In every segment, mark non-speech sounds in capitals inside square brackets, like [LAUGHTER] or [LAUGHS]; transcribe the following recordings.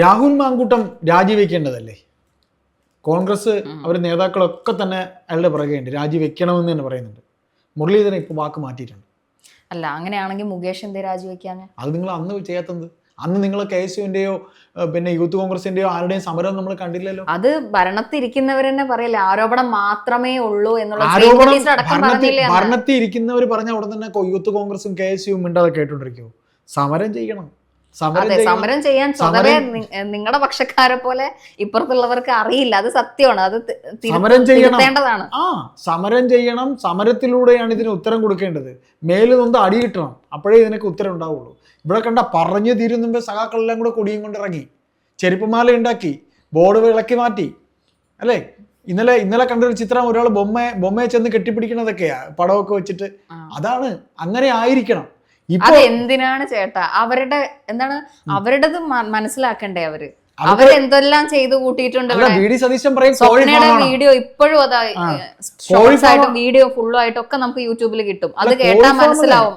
രാഹുൽ മാങ്കൂട്ടം രാജിവെക്കേണ്ടതല്ലേ? കോൺഗ്രസ് അവർ നേതാക്കളൊക്കെ തന്നെ അയാളുടെ പിറകെയുണ്ട്. രാജിവെക്കണമെന്ന് തന്നെ പറയുന്നുണ്ട്. മുരളീധരൻ ഇപ്പോൾ വാക്ക് മാറ്റിയിട്ടുണ്ട്. അല്ല അങ്ങനെയാണെങ്കിൽ മുകേഷ് എന്തേ രാജിവെക്കാന്ന് അത് നിങ്ങൾ അന്ന് ചെയ്യാത്തത്. അന്ന് നിങ്ങൾ കെ എസ് യുവിന്റെയോ പിന്നെ യൂത്ത് കോൺഗ്രസിന്റെയോ ആരുടെയും സമരം നമ്മൾ കണ്ടില്ലല്ലോ. അത് ഭരണത്തിരിക്കുന്നവർ തന്നെ പറയില്ല ആരോപണം മാത്രമേ ഉള്ളൂ എന്നുള്ള ഭരണത്തിൽ ഇരിക്കുന്നവർ പറഞ്ഞ ഉടൻ തന്നെ യൂത്ത് കോൺഗ്രസും കെ എസ് യുവും മിണ്ടാതെ കേട്ടോണ്ടിരിക്കുമോ സമരം ചെയ്യണം. സമരം ചെയ്യാൻ സ്വതവേ നിങ്ങളുടെ പക്ഷക്കാരെ പോലെ ഇപ്പുറത്തുള്ളവർക്ക് അറിയില്ല. അത് സത്യമാണ്. അത് സമരം ചെയ്യണം. ആ സമരം ചെയ്യണം. സമരത്തിലൂടെയാണ് ഇതിന് ഉത്തരം കൊടുക്കേണ്ടത്. മേലിൽ നൊന്ന് അടി കിട്ടണം. അപ്പോഴേ ഇതിനൊക്കെ ഉത്തരം ഉണ്ടാവുള്ളൂ. ഇവിടെ കണ്ട പറഞ്ഞു തീരുന്നുമ്പോൾ സഖാക്കളെല്ലാം കൂടെ കൊടിയും കൊണ്ടിറങ്ങി ചെരുപ്പമാല ഉണ്ടാക്കി. ബോർഡ് വിളക്കി മാറ്റി. അല്ലേ? ഇന്നലെ ഇന്നലെ കണ്ടൊരു ചിത്രം ഒരാൾ ബൊമ്മയെ ബൊമ്മയെ ചെന്ന് കെട്ടിപ്പിടിക്കണതൊക്കെയാ. പടമൊക്കെ വെച്ചിട്ട്. അതാണ്. അങ്ങനെ ആയിരിക്കണം. ഇപ്പൊ അത് എന്തിനാണ് ചേട്ടാ? അവരുടെ എന്താണ്? അവരുടേത് മനസ്സിലാക്കണ്ടേ അവർ? അവരെന്തെല്ലാം ചെയ്തു കൂട്ടിയിട്ടുണ്ട് വീഡിയോ ഇപ്പോഴും അതാ ഷോർട്സ് ആയിട്ട് വീഡിയോ ഫുള്ളും ആയിട്ടും ഒക്കെ നമുക്ക് യൂട്യൂബിൽ കിട്ടും. അത് കേട്ടാൽ മനസ്സിലാവും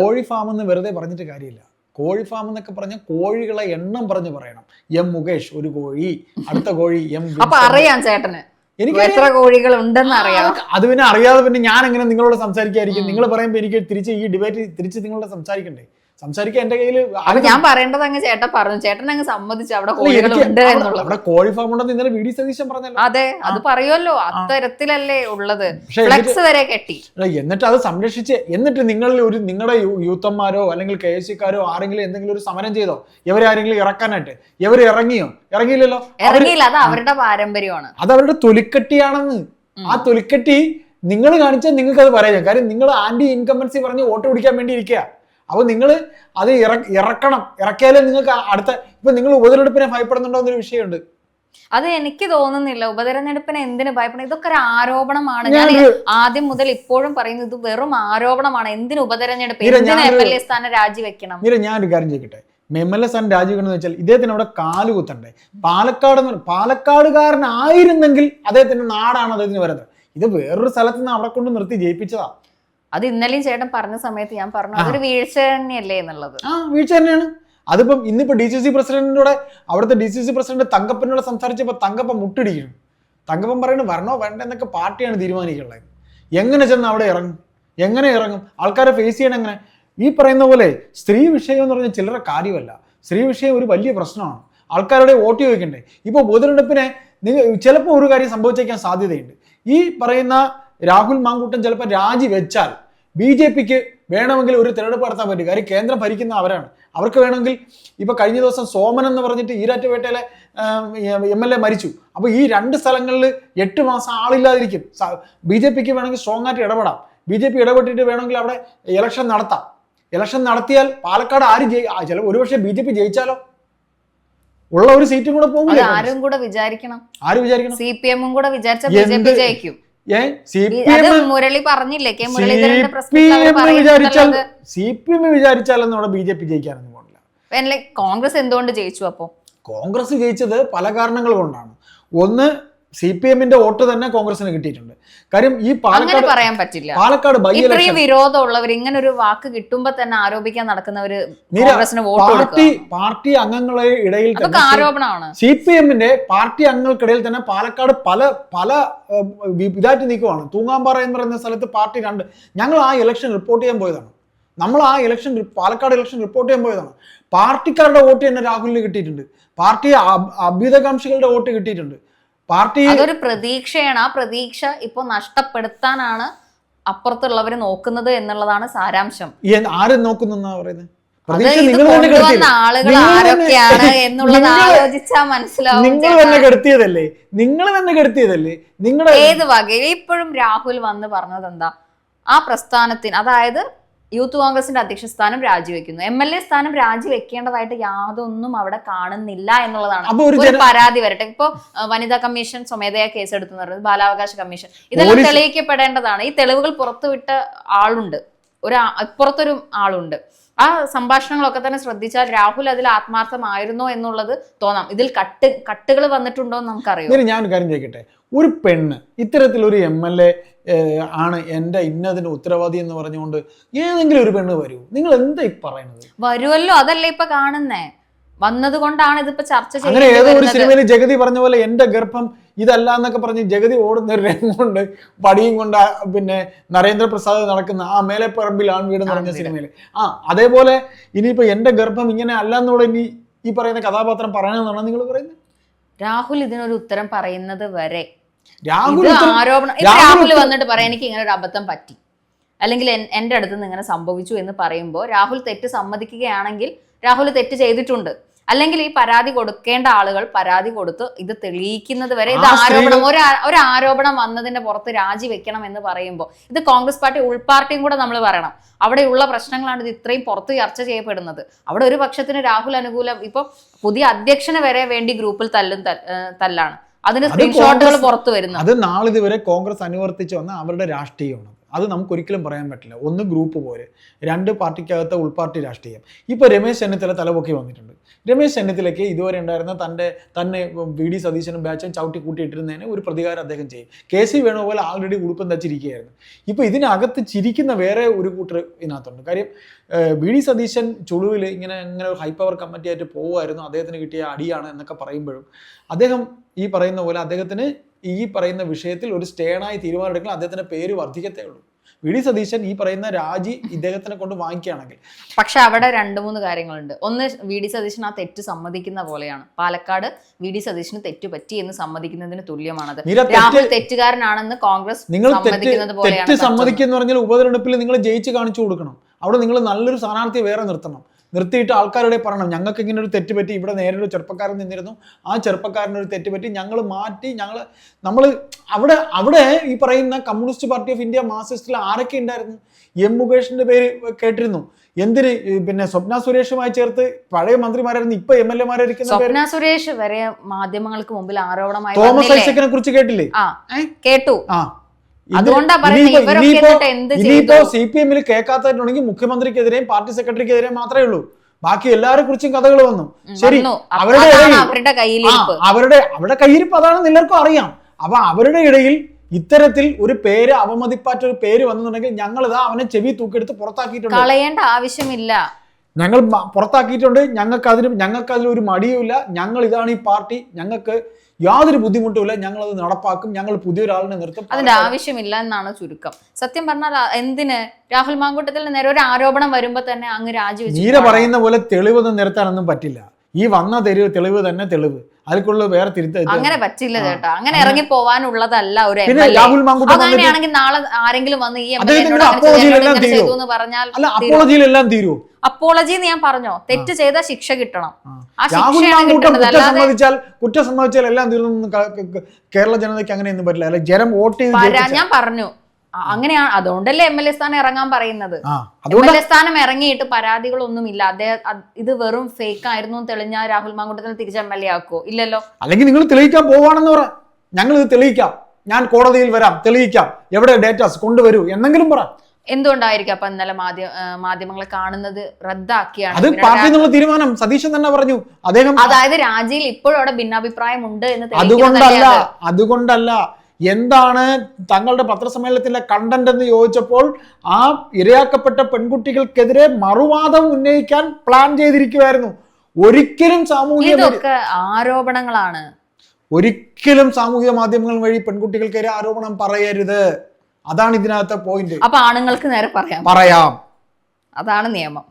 കോഴി ഫാം എന്ന് വെറുതെ പറഞ്ഞിട്ട് കാര്യമില്ല. കോഴി ഫാം എന്നൊക്കെ പറഞ്ഞ കോഴികളെ എണ്ണം പറഞ്ഞു പറയണം. എം മുകേഷ് ഒരു കോഴി അടുത്ത കോഴി എം അപ്പൊ. അറിയാം ചേട്ടന്. എനിക്ക് എത്ര കോഴികൾ ഉണ്ടെന്ന് അറിയാം അത് പിന്നെ അറിയാതെ പിന്നെ ഞാൻ എങ്ങനെ നിങ്ങളോട് സംസാരിക്കായിരിക്കും നിങ്ങൾ പറയുമ്പോൾ എനിക്ക് തിരിച്ച് ഈ ഡിബേറ്റ് തിരിച്ച് നിങ്ങളോട് സംസാരിക്കണ്ടേ? സംസാരിക്കാൻ എന്റെ കയ്യിൽ ഞാൻ പറയേണ്ടത് അങ്ങ് ചേട്ടൻ പറഞ്ഞു. ചേട്ടൻ അങ്ങ് സമ്മതിച്ചു. അവിടെ കോഴികൾ ഉണ്ട് എന്നുള്ളത്. അവിടെ കോഴി ഫാം ഉണ്ടെന്ന് ഇന്നലെ വി ഡി സതീശൻ പറഞ്ഞല്ലോ. അതെ അത് പറയുമല്ലോ. അത്തരത്തിലല്ലേ ഉള്ളത്. ഫ്ലക്സ് വരെ കെട്ടി. എന്നിട്ട് അത് സംരക്ഷിച്ച് എന്നിട്ട് നിങ്ങളിൽ ഒരു നിങ്ങളുടെ യൂത്തന്മാരോ അല്ലെങ്കിൽ കെ എസ് സിക്കാരോ ആരെങ്കിലും എന്തെങ്കിലും ഒരു സമരം ചെയ്തോ? ഇവരാരെങ്കിലും ഇറക്കാനായിട്ട്? ഇവർ ഇറങ്ങിയോ? ഇറങ്ങിയില്ലല്ലോ. ഇറങ്ങിയില്ല. അത് അവരുടെ പാരമ്പര്യമാണ്. അത് അവരുടെ തൊലിക്കെട്ടിയാണെന്ന്. ആ തൊലിക്കെട്ടി നിങ്ങൾ കാണിച്ചാൽ നിങ്ങൾക്ക് അത് പറയാം. കാര്യം നിങ്ങൾ ആന്റി ഇൻകമ്പൻസി പറഞ്ഞ് വോട്ട് പിടിക്കാൻ വേണ്ടി ഇരിക്കുക. അപ്പൊ നിങ്ങൾ അത് ഇറ ഇറക്കണം. ഇറക്കിയാലേ നിങ്ങൾക്ക് അടുത്ത ഇപ്പൊ നിങ്ങൾ ഉപതെരഞ്ഞെടുപ്പിനെ ഭയപ്പെടുന്നുണ്ടോ എന്നൊരു വിഷയമുണ്ട്. അത് എനിക്ക് തോന്നുന്നില്ല. ഉപതെരഞ്ഞെടുപ്പിന് എന്തിനു ഭയപ്പെടണം ഇതൊക്കെ ഒരു ആരോപണമാണ്. ഞാൻ ആദ്യം മുതൽ ഇപ്പോഴും പറയുന്നത് ഇത് വെറും ആരോപണമാണ്. എന്തിനു ഉപതെരഞ്ഞെടുപ്പ്? എന്തിനു എം എൽ എ സ്ഥാനം രാജിവെക്കണം? മീര ഞാനൊരു കാര്യം ചോദിക്കട്ടെ. എം എൽ എ സ്ഥാനം രാജിവെക്കണം എന്ന് വെച്ചാൽ ഇദ്ദേഹത്തിന് അവിടെ കാൽ കുത്തണ്ടേ. പാലക്കാട് പാലക്കാടുകാരനായിരുന്നെങ്കിൽ അദ്ദേഹത്തിന്റെ നാടാണ് അദ്ദേഹത്തിന് വരുന്നത്. ഇത് വേറൊരു സ്ഥലത്ത് നിന്ന് അവിടെ കൊണ്ട് നിർത്തി ജയിപ്പിച്ചതാ. അത് ഇന്നലെയും ചേട്ടൻ പറഞ്ഞ സമയത്ത് ഞാൻ പറഞ്ഞു അതൊരു വീഴ്ച തന്നെയല്ലേ എന്നുള്ളത്. ആ വീഴ്ച തന്നെയാണ്. അതിപ്പം ഇന്നിപ്പോ ഡി സി സി പ്രസിഡന്റിനോടെ അവിടുത്തെ ഡി സി സി പ്രസിഡന്റ് തങ്കപ്പനോട് സംസാരിച്ചപ്പോൾ തങ്കപ്പൻ മുട്ടിടിക്കുന്നു തങ്കപ്പൻ പറയുന്നത് വരണോ വേണ്ട എന്നൊക്കെ പാർട്ടിയാണ് തീരുമാനിക്കുന്നത് എങ്ങനെ ചെന്ന് അവിടെ ഇറങ്ങും? എങ്ങനെ ഇറങ്ങും? ആൾക്കാരെ ഫേസ് ചെയ്യണം എങ്ങനെ? ഈ പറയുന്ന പോലെ സ്ത്രീ വിഷയം എന്ന് പറഞ്ഞാൽ ചിലരുടെ കാര്യമല്ല. സ്ത്രീ വിഷയം ഒരു വലിയ പ്രശ്നമാണ്. ആൾക്കാരുടെ വോട്ട് ചോദിക്കണ്ടേ? ഇപ്പോൾ പൊതുതെരഞ്ഞെടുപ്പിനെ നിങ്ങൾ ചിലപ്പോൾ ഒരു കാര്യം സംഭവിച്ചേക്കാൻ സാധ്യതയുണ്ട്. ഈ പറയുന്ന രാഹുൽ മാങ്കൂട്ടൻ ചിലപ്പോൾ രാജി വെച്ചാൽ ബി ജെ പിക്ക് വേണമെങ്കിൽ ഒരു തിരഞ്ഞെടുപ്പ് നടത്താൻ പറ്റും. കാര്യം കേന്ദ്രം ഭരിക്കുന്ന അവരാണ്. അവർക്ക് വേണമെങ്കിൽ ഇപ്പൊ കഴിഞ്ഞ ദിവസം സോമൻ എന്ന് പറഞ്ഞിട്ട് ഈരാറ്റുപേട്ടയിലെ എം എൽ എ മരിച്ചു. അപ്പൊ ഈ രണ്ട് സ്ഥലങ്ങളിൽ എട്ട് മാസം ആളില്ലാതിരിക്കും. ബി ജെ പിക്ക് വേണമെങ്കിൽ സ്ട്രോങ് ആയിട്ട് ഇടപെടാം. ബി ജെ പി ഇടപെട്ടിട്ട് വേണമെങ്കിൽ അവിടെ ഇലക്ഷൻ നടത്താം. ഇലക്ഷൻ നടത്തിയാൽ പാലക്കാട് ആര് ജയി ചില ഒരുപക്ഷെ ബി ജെ പി ജയിച്ചാലോ? ഉള്ള ഒരു സീറ്റും കൂടെ പോകും ആരും കൂടെ വിചാരിക്കണം. ആര് വിചാരിക്കണം? സി പി എമ്മും കൂടെ വിചാരിച്ചാൽ ബി ജെ പി ജയിക്കും. സി പി എം മുരളി പറഞ്ഞില്ലേ? കെ സി മുരളീധരന്റെ പി പ്രശ്നത്തിൽ അവർ എം വിചാരിച്ചാൽ പറയുന്നുള്ളത് സി പി എം വിചാരിച്ചാലൊന്നും അവിടെ ബി ജെ പി ജയിക്കാനൊന്നും പോകില്ല കോൺഗ്രസ് എന്തുകൊണ്ട് ജയിച്ചു അപ്പോ? കോൺഗ്രസ് ജയിച്ചത് പല കാരണങ്ങൾ കൊണ്ടാണ്. ഒന്ന് സി പി എമ്മിന്റെ വോട്ട് തന്നെ കോൺഗ്രസിന് കിട്ടിയിട്ടുണ്ട്. കാര്യം ഈ പാലക്കാട് പറയാൻ പറ്റില്ല. പാലക്കാട് ബൈ ഇത്രയും വിരോധമുള്ളവർ ഇങ്ങനെ ഒരു വാക്ക് കിട്ടുമ്പോ തന്നെ ആരോപിക്കാൻ നടക്കുന്നവര് കോൺഗ്രസിന് വോട്ട് പാർട്ടി പാർട്ടി അംഗങ്ങളെ ഇടയിൽ ആരോപണമാണ് സി പി എമ്മിന്റെ പാർട്ടി അംഗങ്ങൾക്കിടയിൽ തന്നെ പാലക്കാട് പല പല ഇതായിട്ട് നിൽക്കുവാണ്. തൂങ്ങാമ്പാറ എന്ന് പറയുന്ന സ്ഥലത്ത് പാർട്ടി രണ്ട്. ഞങ്ങൾ ആ ഇലക്ഷൻ റിപ്പോർട്ട് ചെയ്യാൻ പോയതാണ്. നമ്മൾ ആ ഇലക്ഷൻ പാലക്കാട് ഇലക്ഷൻ റിപ്പോർട്ട് ചെയ്യാൻ പോയതാണ്. പാർട്ടിക്കാരുടെ വോട്ട് തന്നെ രാഹുലിന് കിട്ടിയിട്ടുണ്ട്. പാർട്ടി അഭ്- അഭ്യുതകാംക്ഷികളുടെ വോട്ട് കിട്ടിയിട്ടുണ്ട്. പാർട്ടി അതൊരു പ്രതീക്ഷയാണ്. ആ പ്രതീക്ഷ ഇപ്പൊ നഷ്ടപ്പെടുത്താനാണ് അപ്പുറത്തുള്ളവർ നോക്കുന്നത് എന്നുള്ളതാണ് സാരാംശം. ആരും നോക്കുന്നെന്നാ പറയുന്നത് നിങ്ങൾ തന്നെ നിങ്ങൾ [LAUGHS] തന്നെ- കെടുത്തിയതല്ലേ? നിങ്ങൾ കെടുത്തിയതല്ലേ? നിങ്ങളുടെ ഏത് വകയിൽ ഇപ്പോഴും രാഹുൽ വന്ന് പറഞ്ഞത് എന്താ ആ പ്രസ്ഥാനത്തിന് അതായത് യൂത്ത് കോൺഗ്രസിന്റെ അധ്യക്ഷ സ്ഥാനം രാജിവെക്കുന്നു. എം എൽ എ സ്ഥാനം രാജിവെക്കേണ്ടതായിട്ട് യാതൊന്നും അവിടെ കാണുന്നില്ല എന്നുള്ളതാണ്. ഒരു പരാതി വരട്ടെ. ഇപ്പൊ വനിതാ കമ്മീഷൻ സ്വമേധയാ കേസെടുത്തു പറയുന്നത്. ബാലാവകാശ കമ്മീഷൻ. ഇതെല്ലാം തെളിയിക്കപ്പെടേണ്ടതാണ്. ഈ തെളിവുകൾ പുറത്തുവിട്ട ആളുണ്ട്. ഒരു അപ്പുറത്തൊരു ആളുണ്ട്. ആ സംഭാഷണങ്ങളൊക്കെ തന്നെ ശ്രദ്ധിച്ചാൽ രാഹുൽ അതിൽ ആത്മാർത്ഥമായിരുന്നോ എന്നുള്ളത് തോന്നാം. ഇതിൽ കട്ട് കട്ടുകൾ വന്നിട്ടുണ്ടോ എന്ന് നമുക്കറിയാം. ഞാൻ കാര്യം ചോദിക്കട്ടെ? ഒരു പെണ്ണ് ഇത്തരത്തിലൊരു എം എൽ എ ആണ് എന്റെ ഇന്നതിന് ഉത്തരവാദി എന്ന് പറഞ്ഞുകൊണ്ട് ഏതെങ്കിലും ഒരു പെണ്ണ് വരൂ. നിങ്ങൾ എന്താ ഈ പറയുന്നത് വരുമല്ലോ അതല്ലേ ഇപ്പൊ കാണുന്നേ. വന്നതുകൊണ്ടാണ് ഇതിപ്പോ ചർച്ച ചെയ്യുന്നത് ജഗതി പറഞ്ഞ പോലെ എന്റെ ഗർഭം ഇതല്ല എന്നൊക്കെ പറഞ്ഞ് ജഗതി ഓടുന്ന ഒരു രംഗമുണ്ട് പടിയും കൊണ്ട് പിന്നെ നരേന്ദ്രപ്രസാദ് നടക്കുന്ന ആ മേലെ പറമ്പിൽ ആൺവീട് എന്ന് പറഞ്ഞ സിനിമയിൽ ആ അതേപോലെ ഇനിയിപ്പോ എന്റെ ഗർഭം ഇങ്ങനെ അല്ല എന്നുള്ള ഇനി ഈ പറയുന്ന കഥാപാത്രം പറയണമെന്നാണ് നിങ്ങൾ പറയുന്നത്? രാഹുൽ ഇതിനൊരു ഉത്തരം പറയുന്നത് വരെ. രാഹുൽ ആരോപണം രാഹുൽ വന്നിട്ട് പറയാൻ എനിക്ക് ഇങ്ങനെ ഒരു അബദ്ധം പറ്റി. അല്ലെങ്കിൽ എന്റെ എന്റെ അടുത്ത് നിന്ന് ഇങ്ങനെ സംഭവിച്ചു എന്ന് പറയുമ്പോൾ രാഹുൽ തെറ്റ് സമ്മതിക്കുകയാണെങ്കിൽ രാഹുൽ തെറ്റ് ചെയ്തിട്ടുണ്ട്. അല്ലെങ്കിൽ ഈ പരാതി കൊടുക്കേണ്ട ആളുകൾ പരാതി കൊടുത്ത് ഇത് തെളിയിക്കുന്നത് വരെ ഇത് ആരോപണം ഒരു ഒരു ആരോപണം വന്നതിന്റെ പുറത്ത് രാജിവെക്കണം എന്ന് പറയുമ്പോൾ ഇത് കോൺഗ്രസ് പാർട്ടി ഉൾപാർട്ടിയും കൂടെ നമ്മൾ പറയണം. അവിടെയുള്ള പ്രശ്നങ്ങളാണ് ഇത് ഇത്രയും പുറത്ത് ചർച്ച ചെയ്യപ്പെടുന്നത്. അവിടെ ഒരു പക്ഷത്തിന് രാഹുൽ അനുകൂലം ഇപ്പൊ പുതിയ അധ്യക്ഷന് വരെ വേണ്ടി ഗ്രൂപ്പിൽ തല്ലും തല്ലാണ്. അതിന് സ്ക്രീൻഷോട്ടുകൾ പുറത്തു വരുന്നു അത് നാളിതുവരെ കോൺഗ്രസ് അനുവർത്തിച്ചു വന്ന അവരുടെ രാഷ്ട്രീയമാണ്. അത് നമുക്ക് ഒരിക്കലും പറയാൻ പറ്റില്ല. ഒന്ന് ഗ്രൂപ്പ് പോലെ രണ്ട് പാർട്ടിക്കകത്തെ ഉൾപാർട്ടി രാഷ്ട്രീയം. ഇപ്പോൾ രമേശ് ചെന്നിത്തല തലപൊക്കി വന്നിട്ടുണ്ട്. രമേശ് ചെന്നിത്തലയ്ക്ക് ഇതുവരെ ഉണ്ടായിരുന്ന തന്റെ തന്നെ വി ഡി സതീശനും ബാച്ചും ചവിട്ടി കൂട്ടിയിട്ടിരുന്നതിന് ഒരു പ്രതികാരം അദ്ദേഹം ചെയ്യും. കെ സി വേണുഗോപാൽ ആൾറെഡി ഉടുപ്പം തച്ചിരിക്കുകയായിരുന്നു ഇപ്പോൾ ഇതിനകത്ത് ചിരിക്കുന്ന വേറെ ഒരു കൂട്ടർ ഇതിനകത്തുണ്ട്. കാര്യം വി ഡി സതീശൻ ചുളുവിൽ ഇങ്ങനെ ഇങ്ങനെ ഒരു ഹൈ പവർ കമ്മിറ്റി ആയിട്ട് പോകുമായിരുന്നു അദ്ദേഹത്തിന് കിട്ടിയ അടിയാണ് എന്നൊക്കെ പറയുമ്പോഴും അദ്ദേഹം ഈ പറയുന്ന പോലെ അദ്ദേഹത്തിന് ഈ പറയുന്ന വിഷയത്തിൽ ഒരു സ്റ്റേണായി തീരുമാനമെടുക്കണം അദ്ദേഹത്തിന്റെ പേര് വർദ്ധിക്കത്തേ ഉള്ളൂ. വി ഡി സതീശൻ ഈ പറയുന്ന രാജി ഇദ്ദേഹത്തിനെ കൊണ്ട് വാങ്ങിക്കുകയാണെങ്കിൽ. പക്ഷെ അവിടെ രണ്ട് മൂന്ന് കാര്യങ്ങളുണ്ട്. ഒന്ന് വി ഡി സതീശൻ ആ തെറ്റ് സമ്മതിക്കുന്ന പോലെയാണ്. പാലക്കാട് വി ഡി സതീശന് തെറ്റ് പറ്റി എന്ന് സമ്മതിക്കുന്നതിന് തുല്യമാണത്. രാഹുൽ തെറ്റുകാരനാണെന്ന് കോൺഗ്രസ് നിങ്ങൾ തെറ്റ് സമ്മതിക്കുന്ന പറഞ്ഞാൽ ഉപതെരഞ്ഞെടുപ്പിൽ നിങ്ങൾ ജയിച്ച് കാണിച്ചു കൊടുക്കണം. അവിടെ നിങ്ങൾ നല്ലൊരു സ്ഥാനാർത്ഥിയെ വേറെ നിർത്തണം. നിർത്തിയിട്ട് ആൾക്കാരോടെ പറയണം. ഞങ്ങൾക്ക് ഇങ്ങനെ ഒരു തെറ്റ് പറ്റി ഇവിടെ നേരെ ഒരു ചെറുപ്പക്കാരൻ നിന്നിരുന്നു. ആ ചെറുപ്പക്കാരന്റെ ഒരു തെറ്റ് പറ്റി ഞങ്ങൾ മാറ്റി ഞങ്ങൾ നമ്മൾ അവിടെ അവിടെ ഈ പറയുന്ന കമ്മ്യൂണിസ്റ്റ് പാർട്ടി ഓഫ് ഇന്ത്യ മാർസിസ്റ്റിൽ ആരൊക്കെ ഉണ്ടായിരുന്നു? എം മുകേഷിന്റെ പേര് കേട്ടിരുന്നു. എന്തിന്? പിന്നെ സ്വപ്ന സുരേഷുമായി ചേർത്ത് പഴയ മന്ത്രിമാരായിരുന്നു. ഇപ്പൊ എം എൽ എമാരായിരിക്കുന്ന സ്വപ്ന സുരേഷ് വരെ മാധ്യമങ്ങൾക്ക് മുമ്പിൽ ആരോപണമായി തോമസ് ഐസക്കിനെ കുറിച്ച് കേട്ടില്ലേ? കേട്ടു. ആ. അതുകൊണ്ടാ പറയുന്നത് ഇനിയിപ്പോ- സി പി എമ്മിൽ കേൾക്കാത്തതായിട്ടുണ്ടെങ്കിൽ മുഖ്യമന്ത്രിക്കെതിരെയും പാർട്ടി സെക്രട്ടറിക്കെതിരെയും മാത്രമേ ഉള്ളൂ. ബാക്കി എല്ലാരെ കുറിച്ചും കഥകൾ വന്നു. ശരി. അവരുടെ അവരുടെ അവരുടെ കയ്യിരിപ്പ് അതാണെന്ന് എല്ലാവർക്കും അറിയാം. അപ്പൊ അവരുടെ ഇടയിൽ ഇത്തരത്തിൽ ഒരു പേര് അവമതിപ്പാറ്റ ഒരു പേര് വന്നിട്ടുണ്ടെങ്കിൽ ഞങ്ങൾ ഇതാ അവനെ ചെവി തൂക്കിയെടുത്ത് പുറത്താക്കിയിട്ടുണ്ട്. കളയേണ്ട ആവശ്യമില്ല. ഞങ്ങൾ പുറത്താക്കിയിട്ടുണ്ട്. ഞങ്ങൾക്ക് അതിന് ഞങ്ങൾക്ക് അതിൽ ഒരു മടിയുമില്ല. ഞങ്ങൾ ഇതാണ് ഈ പാർട്ടി. ഞങ്ങൾക്ക് യാതൊരു ബുദ്ധിമുട്ടുമില്ല. ഞങ്ങൾ അത് നടപ്പാക്കും. ഞങ്ങൾ പുതിയൊരാളിനെ നിർത്തും. അതിന്റെ ആവശ്യമില്ല എന്നാണ് ചുരുക്കം. സത്യം പറഞ്ഞാൽ എന്തിന്? രാഹുൽ മാങ്കൂട്ടത്തിൽ നേരെ ഒരു ആരോപണം വരുമ്പോ തന്നെ അങ്ങ് രാജിവെച്ചു നീര പറയുന്ന പോലെ തെളിവൊന്നും നിർത്താനൊന്നും പറ്റില്ല. ഈ വന്ന തെളിവ് തെളിവ് തന്നെ തെളിവ്. അതിൽക്കുള്ള വേറെ തിരുത്ത അങ്ങനെ പറ്റില്ല കേട്ടോ ചേട്ടാ. അങ്ങനെ ഇറങ്ങി പോവാനുള്ളതല്ല ഒരു പിന്നെ രാഹുൽ അങ്ങനെയാണെങ്കിൽ നാളെ ആരെങ്കിലും വന്ന് ഈ പറഞ്ഞാൽ അപ്പോളജിയിലെല്ലാം തീരുമോ അപ്പോളജി എന്ന് ഞാൻ പറഞ്ഞോ? തെറ്റ് ചെയ്ത ശിക്ഷ കിട്ടണം. ആ. കുറ്റം സമ്മതിച്ചാൽ കുറ്റം സമ്മതിച്ചാൽ എല്ലാം തീർന്നു കേരള ജനതയ്ക്ക് അങ്ങനെയൊന്നും പറ്റില്ല. ജനം വോട്ട് ചെയ്ത് ഞാൻ പറഞ്ഞു. അങ്ങനെയാണ്. അതുകൊണ്ടല്ലേ എം എൽ എ സ്ഥാനം ഇറങ്ങാൻ പറയുന്നത്. എം എൽ എ സ്ഥാനം ഇറങ്ങിയിട്ട് പരാതികളൊന്നും ഇല്ല അദ്ദേഹം ഇത് വെറും ഫേക്ക് ആയിരുന്നു തെളിഞ്ഞ രാഹുൽ മാങ്കൂട്ടത്തിൽ തിരിച്ച് എം എൽ എ ആക്കോ ഇല്ലല്ലോ. അല്ലെങ്കിൽ നിങ്ങൾ തെളിയിക്കാൻ പോവാണെന്ന് പറ. ഞങ്ങൾ ഇത് തെളിയിക്കാം. ഞാൻ കോടതിയിൽ വരാം. തെളിയിക്കാം. എവിടെ ഡേറ്റാസ് കൊണ്ടുവരൂ എന്നെങ്കിലും പറ. എന്തുകൊണ്ടായിരിക്കും അപ്പൊ ഇന്നലെ മാധ്യമ മാധ്യമങ്ങളെ കാണുന്നത് റദ്ദാക്കിയാണ്? അത് പാർട്ടി എന്നുള്ള തീരുമാനം. സതീശൻ തന്നെ പറഞ്ഞു. അദ്ദേഹം അതായത് രാജിയിൽ ഇപ്പോഴും അവിടെ ഭിന്നാഭിപ്രായം ഉണ്ട് എന്ന് അതുകൊണ്ടല്ല. അതുകൊണ്ടല്ല. എന്താണ് തങ്ങളുടെ പത്രസമ്മേളനത്തിലെ കണ്ടന്റ് എന്ന് ചോദിച്ചപ്പോൾ ആ ഇരയാക്കപ്പെട്ട പെൺകുട്ടികൾക്കെതിരെ മറുവാദം ഉന്നയിക്കാൻ പ്ലാൻ ചെയ്തിരിക്കുമായിരുന്നു ഒരിക്കലും സാമൂഹിക ആരോപണങ്ങളാണ്. ഒരിക്കലും സാമൂഹിക മാധ്യമങ്ങൾ വഴി പെൺകുട്ടികൾക്കെതിരെ ആരോപണം പറയരുത്. അതാണ് ഇതിനകത്തെ പോയിന്റ് അപ്പൊ ആണുങ്ങൾക്ക് നേരെ പറയാം. പറയാം. അതാണ് നിയമം.